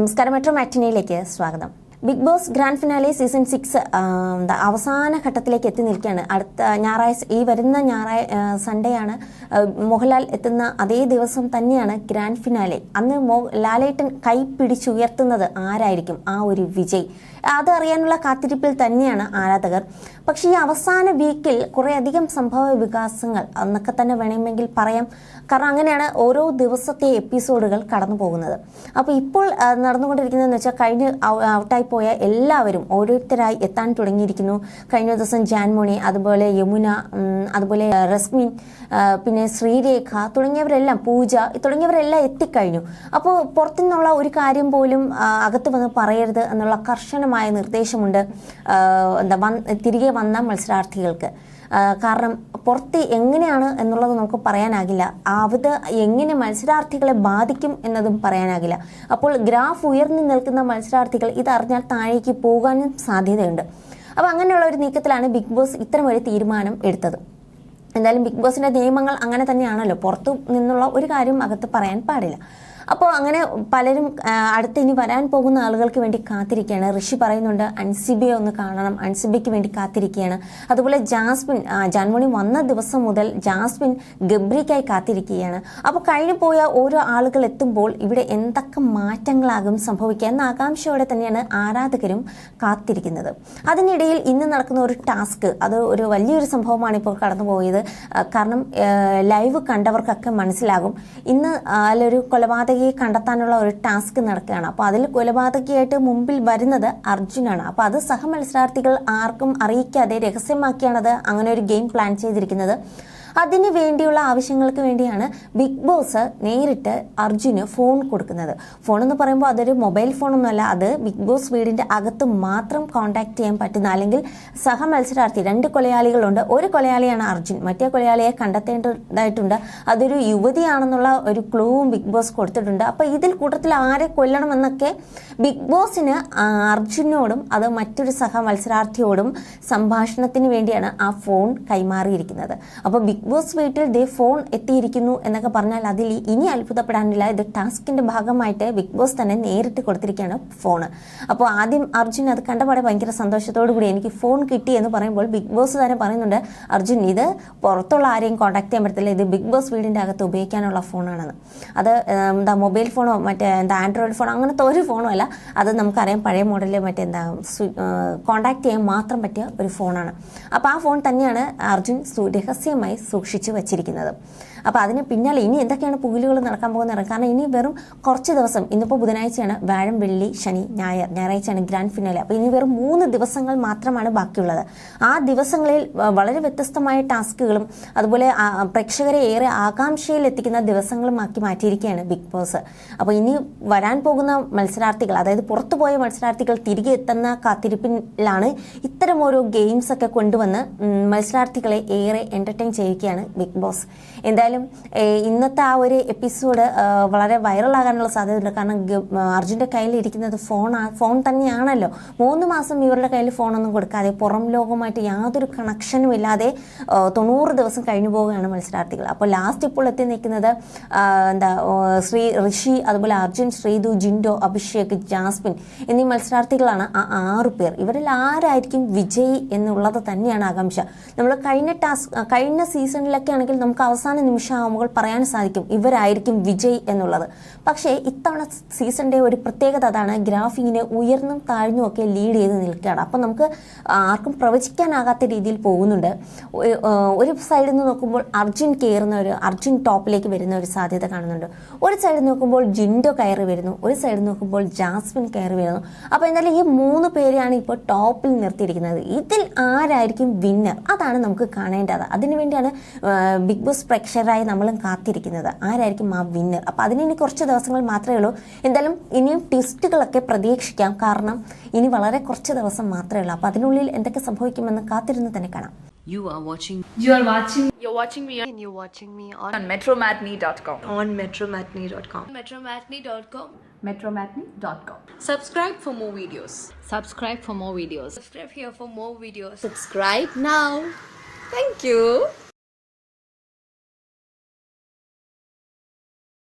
നമസ്കാരം. മെട്രോ മാറ്റിനയിലേക്ക് സ്വാഗതം. Big Boss grand finale season six അവസാന ഘട്ടത്തിലേക്ക് എത്തി നിൽക്കുകയാണ്. അടുത്ത ഞായറാഴ്ച ഈ വരുന്ന ഞായറാഴ്ച സൺഡേ ആണ് മോഹൻലാൽ എത്തുന്ന അതേ ദിവസം തന്നെയാണ് ഗ്രാൻഡ് ഫിനാലെ. അന്ന് മോ ലാലേട്ടൻ കൈ പിടിച്ചുയർത്തുന്നത് ആരായിരിക്കും? ആ ഒരു വിജയ്. അത് അറിയാനുള്ള കാത്തിരിപ്പിൽ തന്നെയാണ് ആരാധകർ. പക്ഷേ ഈ അവസാന വീക്കിൽ കുറേയധികം സംഭവ വികാസങ്ങൾ എന്നൊക്കെ തന്നെ വേണമെങ്കിൽ പറയാം. കാരണം അങ്ങനെയാണ് ഓരോ ദിവസത്തെ എപ്പിസോഡുകൾ കടന്നു പോകുന്നത്. അപ്പോൾ ഇപ്പോൾ നടന്നുകൊണ്ടിരിക്കുന്നതെന്ന് വെച്ചാൽ കഴിഞ്ഞ് ഔട്ടായി പോയ എല്ലാവരും ഓരോരുത്തരായി എത്താൻ തുടങ്ങിയിരിക്കുന്നു. കഴിഞ്ഞ ദിവസം ജാൻമോണി അതുപോലെ യമുന അതുപോലെ റസ്മിൻ പിന്നെ ശ്രീരേഖ തുടങ്ങിയവരെല്ലാം പൂജ തുടങ്ങിയവരെല്ലാം എത്തിക്കഴിഞ്ഞു. അപ്പോൾ പുറത്തുനിന്നുള്ള ഒരു കാര്യം പോലും അകത്ത് വന്ന് പറയരുത് എന്നുള്ള കർശനമായ നിർദ്ദേശമുണ്ട്. ആ, എന്താ തിരികെ വന്ന മത്സരാർത്ഥികൾക്ക്. കാരണം പുറത്ത് എങ്ങനെയാണ് എന്നുള്ളത് നമുക്ക് പറയാനാകില്ല. അത് എങ്ങനെ മത്സരാർത്ഥികളെ ബാധിക്കും എന്നതും പറയാനാകില്ല. അപ്പോൾ ഗ്രാഫ് ഉയർന്നു നിൽക്കുന്ന മത്സരാർത്ഥികൾ ഇതറിഞ്ഞാൽ താഴേക്ക് പോകാനും സാധ്യതയുണ്ട്. അപ്പോൾ അങ്ങനെയുള്ള ഒരു നീക്കത്തിലാണ് ബിഗ് ബോസ് ഇത്തരമൊരു തീരുമാനം എടുത്തത്. എന്തായാലും ബിഗ് ബോസിന്റെ നിയമങ്ങൾ അങ്ങനെ തന്നെയാണല്ലോ. പുറത്തു നിന്നുള്ള ഒരു കാര്യം അകത്ത് പറയാൻ പാടില്ല. അപ്പോൾ അങ്ങനെ പലരും അടുത്ത് ഇനി വരാൻ പോകുന്ന ആളുകൾക്ക് വേണ്ടി കാത്തിരിക്കുകയാണ്. ഋഷി പറയുന്നുണ്ട് അൻസിബിയെ ഒന്ന് കാണണം അൻസിബിക്ക് വേണ്ടി കാത്തിരിക്കുകയാണ്. അതുപോലെ ജാസ്മിൻ ജാൻമോണി വന്ന ദിവസം മുതൽ ജാസ്മിൻ ഗബ്രിക്കായി കാത്തിരിക്കുകയാണ്. അപ്പോൾ കഴിഞ്ഞു പോയ ഓരോ ആളുകൾ എത്തുമ്പോൾ ഇവിടെ എന്തൊക്കെ മാറ്റങ്ങളാകും സംഭവിക്കുക എന്ന ആകാംക്ഷയോടെ തന്നെയാണ് ആരാധകരും കാത്തിരിക്കുന്നത്. അതിനിടയിൽ ഇന്ന് നടക്കുന്ന ഒരു ടാസ്ക് അത് ഒരു വലിയൊരു സംഭവമാണ് ഇപ്പോൾ കടന്നുപോയത്. കാരണം ലൈവ് കണ്ടവർക്കൊക്കെ മനസ്സിലാകും. ഇന്ന് അതിലൊരു കൊലപാതകയെ കണ്ടെത്താനുള്ള ഒരു ടാസ്ക് നടക്കുകയാണ്. അപ്പോൾ അതിൽ കൊലപാതകിയായിട്ട് മുമ്പിൽ വരുന്നത് അർജുനാണ്. അപ്പോൾ അത് സഹമത്സരാർത്ഥികൾ ആർക്കും അറിയിക്കാതെ രഹസ്യമാക്കിയാണത് അങ്ങനെ ഒരു ഗെയിം പ്ലാൻ ചെയ്തിരിക്കുന്നത്. അതിന് വേണ്ടിയുള്ള ആവശ്യങ്ങൾക്ക് വേണ്ടിയാണ് ബിഗ് ബോസ് നേരിട്ട് അർജുന് ഫോൺ കൊടുക്കുന്നത്. ഫോൺ എന്ന് പറയുമ്പോൾ അതൊരു മൊബൈൽ ഫോണൊന്നുമല്ല അത് ബിഗ് ബോസ് വീടിന്റെ അകത്ത് മാത്രം കോൺടാക്ട് ചെയ്യാൻ പറ്റുന്ന അല്ലെങ്കിൽ സഹ മത്സരാർത്ഥി രണ്ട് കൊലയാളികളുണ്ട്. ഒരു കൊലയാളിയാണ് അർജുൻ. മറ്റേ കൊലയാളിയെ കണ്ടെത്തേണ്ടതായിട്ടുണ്ട്. അതൊരു യുവതിയാണെന്നുള്ള ഒരു ക്ലൂവും ബിഗ് ബോസ് കൊടുത്തിട്ടുണ്ട്. അപ്പോൾ ഇതിൽ കൂട്ടത്തിൽ ആരെ കൊല്ലണമെന്നൊക്കെ ബിഗ് ബോസിന് അർജുനോടും അത് മറ്റൊരു സഹ മത്സരാർത്ഥിയോടും സംഭാഷണത്തിന് വേണ്ടിയാണ് ആ ഫോൺ കൈമാറിയിരിക്കുന്നത്. അപ്പോൾ ബിഗ് ബോസ് വീട്ടിൽ ദേ ഫോൺ എത്തിയിരിക്കുന്നു എന്നൊക്കെ പറഞ്ഞാൽ അതിൽ ഇനി അത്ഭുതപ്പെടാനില്ല. ഇത് ടാസ്കിന്റെ ഭാഗമായിട്ട് ബിഗ് ബോസ് തന്നെ നേരിട്ട് കൊടുത്തിരിക്കുകയാണ് ഫോൺ. അപ്പോൾ ആദ്യം അർജുൻ അത് കണ്ടപാടെ ഭയങ്കര സന്തോഷത്തോടു കൂടി എനിക്ക് ഫോൺ കിട്ടി എന്ന് പറയുമ്പോൾ ബിഗ് ബോസ് തന്നെ പറയുന്നുണ്ട് അർജുൻ ഇത് പുറത്തുള്ള ആരെയും കോൺടാക്ട് ചെയ്യാൻ പറ്റത്തില്ല. ഇത് ബിഗ് ബോസ് വീടിന്റെ അകത്ത് ഉപയോഗിക്കാനുള്ള ഫോണാണെന്ന്. അത് എന്താ മൊബൈൽ ഫോണോ മറ്റേ എന്താ ആൻഡ്രോയിഡ് ഫോണോ അങ്ങനത്തെ ഒരു ഫോണോ അല്ല. അത് നമുക്കറിയാം പഴയ മോഡലിൽ മറ്റേ എന്താ കോൺടാക്ട് ചെയ്യാൻ മാത്രം പറ്റിയ ഒരു ഫോണാണ്. അപ്പോൾ ആ ഫോൺ തന്നെയാണ് അർജുൻ രഹസ്യമായി സൂക്ഷിച്ചു വച്ചിരിക്കുന്നത് അപ്പോൾ അതിന് പിന്നാലെ ഇനി എന്തൊക്കെയാണ് പുകിലുകൾ നടക്കാൻ പോകുന്നത് കാരണം ഇനി വെറും കുറച്ച് ദിവസം ഇന്നിപ്പോൾ ബുധനാഴ്ചയാണ് വ്യാഴം വെള്ളി ശനി ഞായർ ഞായറാഴ്ചയാണ് ഗ്രാൻഡ് ഫിനാലെ അപ്പോൾ ഇനി വെറും മൂന്ന് ദിവസങ്ങൾ മാത്രമാണ് ബാക്കിയുള്ളത്. ആ ദിവസങ്ങളിൽ വളരെ വ്യത്യസ്തമായ ടാസ്കുകളും അതുപോലെ പ്രേക്ഷകരെ ഏറെ ആകാംക്ഷയിൽ എത്തിക്കുന്ന ദിവസങ്ങളുമാക്കി മാറ്റിയിരിക്കുകയാണ് ബിഗ് ബോസ്. അപ്പോൾ ഇനി വരാൻ പോകുന്ന മത്സരാർത്ഥികൾ അതായത് പുറത്തുപോയ മത്സരാർത്ഥികൾ തിരികെ എത്തുന്ന കാത്തിരിപ്പിലാണ് ഇത്തരം ഓരോ ഗെയിംസ് ഒക്കെ കൊണ്ടുവന്ന് മത്സരാർത്ഥികളെ ഏറെ എന്റർടൈൻ ചെയ്യുകയാണ് ബിഗ് ബോസ്. എന്തായാലും ഏഹ്, ഇന്നത്തെ ആ ഒരു എപ്പിസോഡ് വളരെ വൈറലാകാനുള്ള സാധ്യതയുണ്ട്. കാരണം അർജുന്റെ കയ്യിൽ ഇരിക്കുന്നത് ഫോൺ ഫോൺ തന്നെയാണല്ലോ. മൂന്ന് മാസം ഇവരുടെ കയ്യിൽ ഫോണൊന്നും കൊടുക്കാതെ പുറം ലോകവുമായിട്ട് യാതൊരു കണക്ഷനും ഇല്ലാതെ തൊണ്ണൂറ് ദിവസം കഴിഞ്ഞു പോവുകയാണ് മത്സരാർത്ഥികൾ. അപ്പോൾ ലാസ്റ്റ് ഇപ്പോൾ എത്തി നിൽക്കുന്നത് എന്താ ശ്രീ ഋഷി അതുപോലെ അർജുൻ ശ്രീതു ജിൻഡോ അഭിഷേക് ജാസ്മിൻ എന്നീ മത്സരാർത്ഥികളാണ് ആ ആറ് പേർ. ഇവരിൽ ആരായിരിക്കും വിജയി എന്നുള്ളത് തന്നെയാണ് ആകാംക്ഷ. നമ്മൾ കഴിഞ്ഞ ടാസ്ക് കഴിഞ്ഞ സീസണിലൊക്കെ ആണെങ്കിൽ നമുക്ക് അവസാന നിമിഷമാകുമ്പോൾ പറയാൻ സാധിക്കും ഇവരായിരിക്കും വിജയ് എന്നുള്ളത്. പക്ഷേ ഇത്തവണ സീസണിന്റെ ഒരു പ്രത്യേകത അതാണ് ഗ്രാഫിങ്ങിനെ ഉയർന്നും താഴ്ന്നും ഒക്കെ ലീഡ് ചെയ്ത് നിൽക്കുകയാണ്. അപ്പം നമുക്ക് ആർക്കും പ്രവചിക്കാനാകാത്ത രീതിയിൽ പോകുന്നുണ്ട്. ഒരു- സൈഡിൽ നിന്ന് നോക്കുമ്പോൾ അർജുൻ കയറുന്ന ഒരു അർജുൻ ടോപ്പിലേക്ക് വരുന്ന ഒരു സാധ്യത കാണുന്നുണ്ട്. ഒരു സൈഡിൽ നോക്കുമ്പോൾ ജിൻഡോ കയറി വരുന്നു. ഒരു സൈഡിൽ നോക്കുമ്പോൾ ജാസ്മിൻ കയറി വരുന്നു. അപ്പോൾ എന്തായാലും ഈ മൂന്ന് പേരെയാണ് ഇപ്പോൾ ടോപ്പിൽ നിർത്തിയിരിക്കുന്നത്. ഇതിൽ ആരായിരിക്കും വിന്നർ അതാണ് നമുക്ക് കാണേണ്ടത്. അതിനുവേണ്ടിയാണ് ബിഗ് ബോസ് പ്രേക്ഷകരായി നമ്മളും കാത്തിരിക്കുന്നത് ആരായിരിക്കും ആ വിന്നർ അപ്പോൾ അതിന് ഇനി കുറച്ച് ദിവസങ്ങൾ മാത്രമേ ഉള്ളൂ എന്തായാലും ഇനിയും ട്വിസ്റ്റുകളൊക്കെ പ്രതീക്ഷിക്കാം കാരണം ഇനി വളരെ കുറച്ച് ദിവസം മാത്രമേ ഉള്ളൂ അപ്പോൾ അതിനുള്ളിൽ എന്തൊക്കെ സംഭവിക്കുമെന്ന് കാത്തിരുന്ന് തന്നെ കാണാം You are watching You are watching You're watching me and you're watching me on, on metromatney.com. on metromatney.com. metromatney.com. metromatney.com. Subscribe for more videos. subscribe for more videos Subscribe here for more videos. Subscribe now. Thank you.